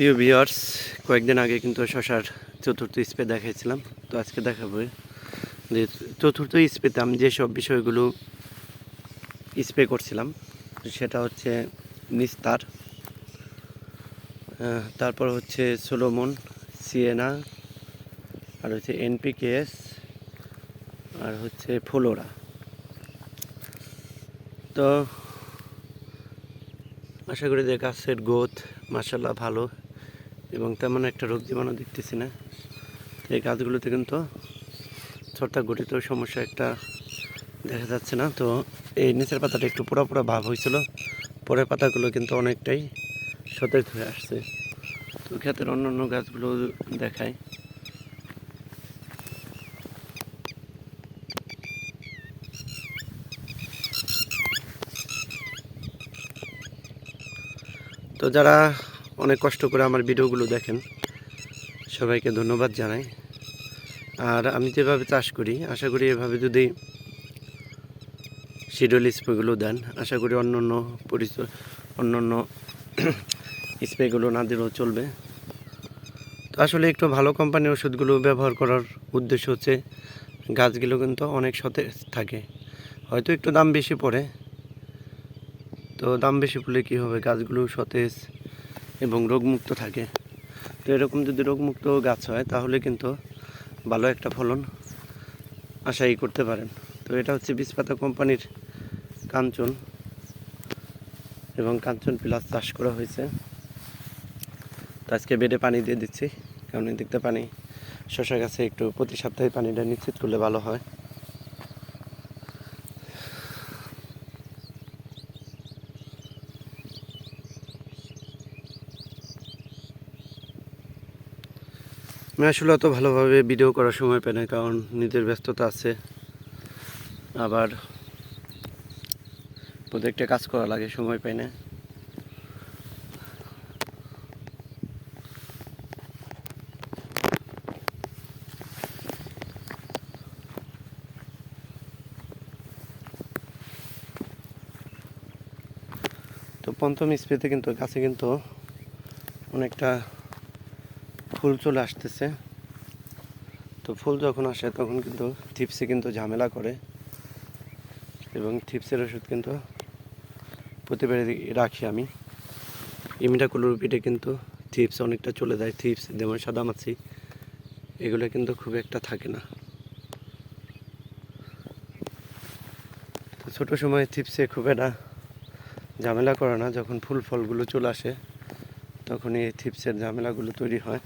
প্রিয় ভিউয়ার্স কয়েকদিন আগে কিন্তু শশার চতুর্থ স্প্রে দেখাইছিলাম, তো আজকে দেখাবো যে চতুর্থ স্প্রেতে আমি যেসব বিষয়গুলো স্প্রে করছিলাম, সেটা হচ্ছে নিস্তার তারপর হচ্ছে সোলোমন, সিয়েনা, আর হচ্ছে এনপিকেএস, আর হচ্ছে ফ্লোরা। তো আশা করি যে গাছের গ্রোথ মাসাল্লাহ ভালো। এবং তেমন একটা রোগ জীবাণু দেখতেছি না। এই গাছগুলোতে কিন্তু ছটা গঠিত সমস্যা একটা দেখা যাচ্ছে না। তো এই নিচের পাতাটা একটু পোড়া ভাব হয়েছিল। পরের পাতাগুলো কিন্তু অনেকটাই সতেজ হয়ে আসছে। তো ক্ষেতের অন্য অন্য গাছগুলো দেখায় তো যারা অনেক কষ্ট করে আমার ভিডিওগুলো দেখেন। সবাইকে ধন্যবাদ জানাই। আর আমি যেভাবে চাষ করি, আশা করি এভাবে যদি শিডিউল স্প্রেগুলো দেন, আশা করি অন্য অন্য পরিচয় অন্য অন্য স্প্রেগুলো না দিলেও চলবে। তো আসলে একটু ভালো কোম্পানির ওষুধগুলো ব্যবহার করার উদ্দেশ্য হচ্ছে, গাছগুলো কিন্তু অনেক সতেজ থাকে। হয়তো একটু দাম বেশি পড়ে। তো দাম বেশি পড়লে কী হবে? গাছগুলো সতেজ এবং রোগমুক্ত থাকে। তো এরকম যদি রোগমুক্ত গাছ হয়, তাহলে কিন্তু ভালো একটা ফলন আশাই করতে পারেন। তো এটা হচ্ছে বিষপাতা কোম্পানির কাঞ্চন এবং কাঞ্চন প্লাস চাষ করা হয়েছে। তো আজকে বেডে পানি দিয়ে দিচ্ছি, কারণ এদিকতে পানি শশা গাছে একটু প্রতি সপ্তাহে পানিটা নিশ্চিত করলে ভালো হয়। আমি আসলে অত ভালোভাবে ভিডিও করার সময় পাই না কারণ নিজের ব্যস্ততা আছে। আবার প্রত্যেকটা কাজ করা লাগে, সময় পাই না তো পঞ্চম স্প্রেতে কিন্তু গাছে কিন্তু অনেকটা ফুল চলে আসতেছে। তো ফুল যখন আসে তখন কিন্তু থিপসে কিন্তু ঝামেলা করে এবং থিপসের ওষুধ কিন্তু প্রতিবারে রাখি আমি। ইমিডাকুলোরপিটে কিন্তু থিপস অনেকটা চলে যায় থিপস যেমন সাদামাছি, এগুলো কিন্তু খুব একটা থাকে না। তো ছোটো সময় থিপসে খুব একটা ঝামেলা করে না, যখন ফুল ফলগুলো চলে আসে তখন এই থিপসের ঝামেলাগুলো তৈরি হয়।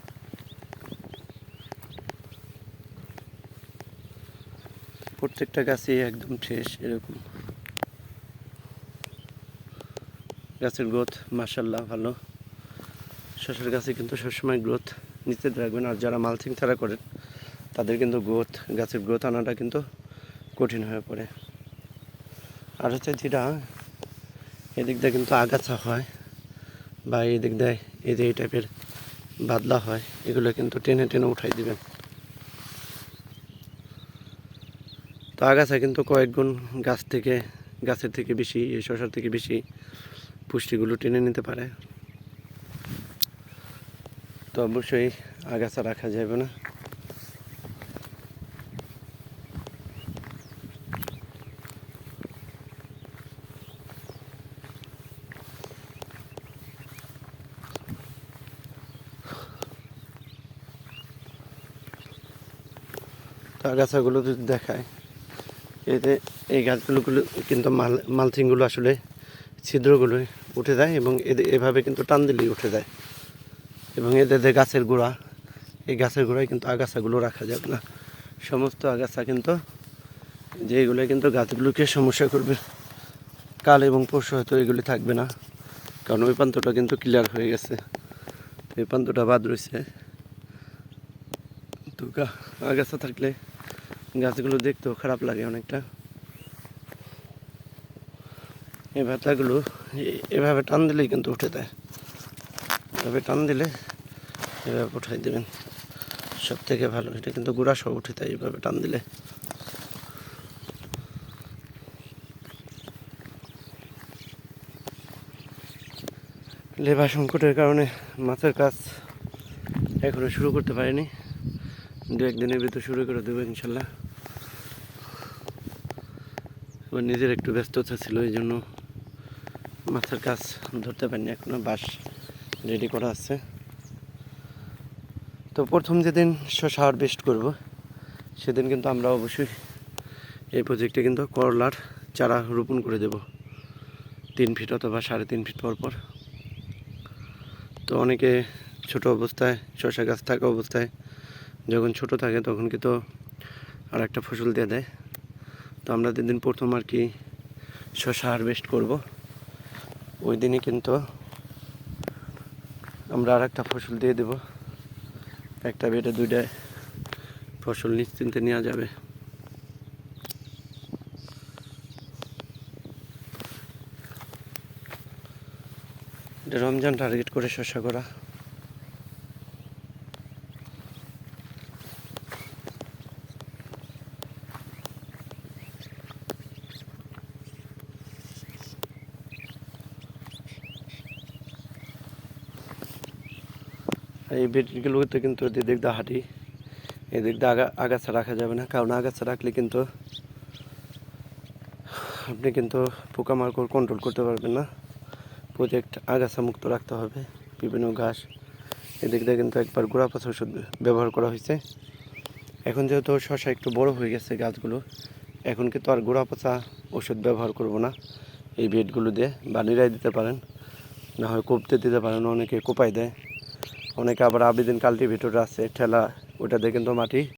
প্রত্যেকটা গাছই একদম ফ্রেশ এরকম। গাছের গ্রোথ মার্শাল্লাহ ভালো। শশার গাছে কিন্তু সবসময় গ্রোথ নিতে রাখবেন। আর যারা মালচিং ছাড়া করেন, তাদের কিন্তু গ্রোথ গাছের গ্রোথ আনাটা কিন্তু কঠিন হয়ে পড়ে। আর হচ্ছে যেটা, এদিক দিয়ে কিন্তু আগাছা হয় বা এদিক দিয়ে এই যে এই টাইপের বাদলা হয়, এগুলো কিন্তু টেনে টেনে উঠাই দিবেন। তো আগাছা কিন্তু কয়েক গুণ গাছ থেকে, গাছের থেকে বেশি, এই শশার থেকে বেশি পুষ্টিগুলো টেনে নিতে পারে। তো অবশ্যই আগাছা রাখা যাবে না। আগাছাগুলো যদি দেখায়। এতে এই গাছগুলোগুলো কিন্তু মাল, মালচিংগুলো আসলে ছিদ্রগুলো উঠে যায় এবং এদের এভাবে কিন্তু টান দিলেই উঠে যায়। এবং এদের যে গাছের গোড়া, এই গাছের গোড়ায় কিন্তু আগাছাগুলো রাখা যাবে না। সমস্ত আগাছা কিন্তু, যেগুলো কিন্তু গাছগুলোকে সমস্যা করবে, কাল এবং পরশু হয়তো এগুলি থাকবে না। কারণ ওই প্রান্তটা কিন্তু ক্লিয়ার হয়ে গেছে। এই প্রান্তটা বাদ রয়েছে। তো আগাছা থাকলে গাছগুলো দেখতেও খারাপ লাগে অনেকটা। এই ভাতাগুলো এভাবে টান দিলেই কিন্তু উঠে দেয় এভাবে টান দিলে এভাবে উঠাই দেবেন। সব থেকে ভালো, এটা কিন্তু গোড়া সব উঠে দেয় এভাবে টান দিলে। লেবার সংকটের কারণে মাছের কাজ এখনও শুরু করতে পারিনি। দু একদিনের ভিতর শুরু করে দেবো ইনশাল্লাহ। এবার নিজের একটু ব্যস্ততা ছিল, এই জন্য মাছের কাজ ধরতে পারিনি। এখনও বাস রেডি করা আছে। তো প্রথম যেদিন শশা হারভেস্ট করব, সেদিন কিন্তু আমরা অবশ্যই এই প্রজেক্টে কিন্তু করলার চারা রোপণ করে দেব। তিন ফিট অথবা সাড়ে তিন ফিট পর পর। তো অনেকে ছোট অবস্থায়, শশা গাছ থাকা অবস্থায় যখন ছোট থাকে তখন কিন্তু আর একটা ফসল দিয়ে দেয়। তো আমরা যেদিন প্রথম আর কি শশা হারভেস্ট করব, ওই দিনই কিন্তু আমরা আর একটা ফসল দিয়ে দেব। একটা বেডে দুইটা ফসল নিশ্চিন্তে নেওয়া যাবে। রমজান টার্গেট করে শশা করা। এই বেডগুলোতে কিন্তু এদিক দিয়ে হাঁটি। এদিক দিয়ে আগা আগাছা রাখা যাবে না, কারণ আগাছা রাখলে কিন্তু আপনি কিন্তু পোকামাকড় কন্ট্রোল করতে পারবেন না। প্রজেক্ট আগাছা মুক্ত রাখতে হবে, বিভিন্ন ঘাস। এদিক দিয়ে কিন্তু একবার গোড়া পচা ওষুধ ব্যবহার করা হয়েছে। এখন যেহেতু শশা একটু বড় হয়ে গেছে গাছগুলো, এখন কিন্তু আর গোড়া পচা ওষুধ ব্যবহার করব না। এই বেডগুলো দিয়ে বা নিরাই দিতে পারেন, না হয় কোপতে দিতে পারেন, অনেকে কোপাই দেয়। অনেকে আবার আবেদিন কাল্টিভেটর আছে ঠেলা ওটা দিয়ে কিন্তু মাটি